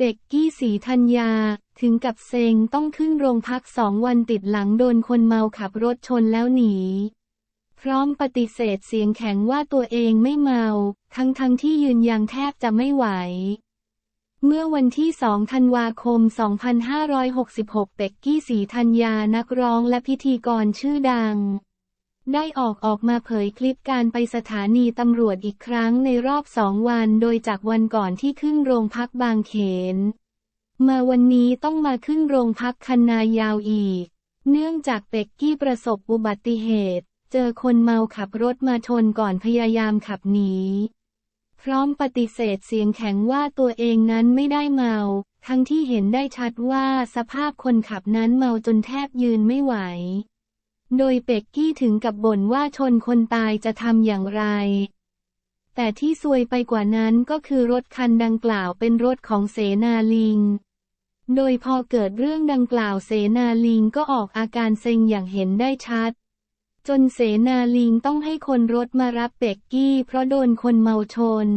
เด็กกี้สีธัญญา ถึงกับเซ็งต้องขึ้นโรงพักสองวันติดหลังโดนคนเมาขับรถชนแล้วหนี พร้อมปฏิเสธเสียงแข็งว่าตัวเองไม่เมา ทั้งทั้งที่ยืนยันแทบจะไม่ไหว เมื่อวันที่ 2 ธันวาคม 2566 เป็กกี้สีธัญญานักร้องและพิธีกรชื่อดัง ได้ออกออกมาเผยคลิปการไปสถานีตำรวจอีกครั้งในรอบสองวันโดยจากวันก่อนที่ขึ้นโรงพักบางเขน มาวันนี้ต้องมาขึ้นโรงพักคันนายาวอีก เนื่องจากเป็กกี้ประสบอุบัติเหตุ เจอคนเมาขับรถมาชนก่อนพยายามขับหนีพร้อมปฏิเสธเสียงแข็งว่าตัวเองนั้นไม่ได้เมา ทั้งที่เห็นได้ชัดว่าสภาพคนขับนั้นเมาจนแทบยืนไม่ไหว โดยเป็กกี้ถึงกับบ่นว่าชนคนตายจะทำอย่างไร แต่ที่ซวยไปกว่านั้นก็คือรถคันดังกล่าวเป็นรถของเสนาลิง โดยพอเกิดเรื่องดังกล่าวเสนาลิงก็ออกอาการเซ็งอย่างเห็นได้ชัด จนเสนาลิงต้องให้คนรถมารับเป็กกี้เพราะโดนคนเมาชน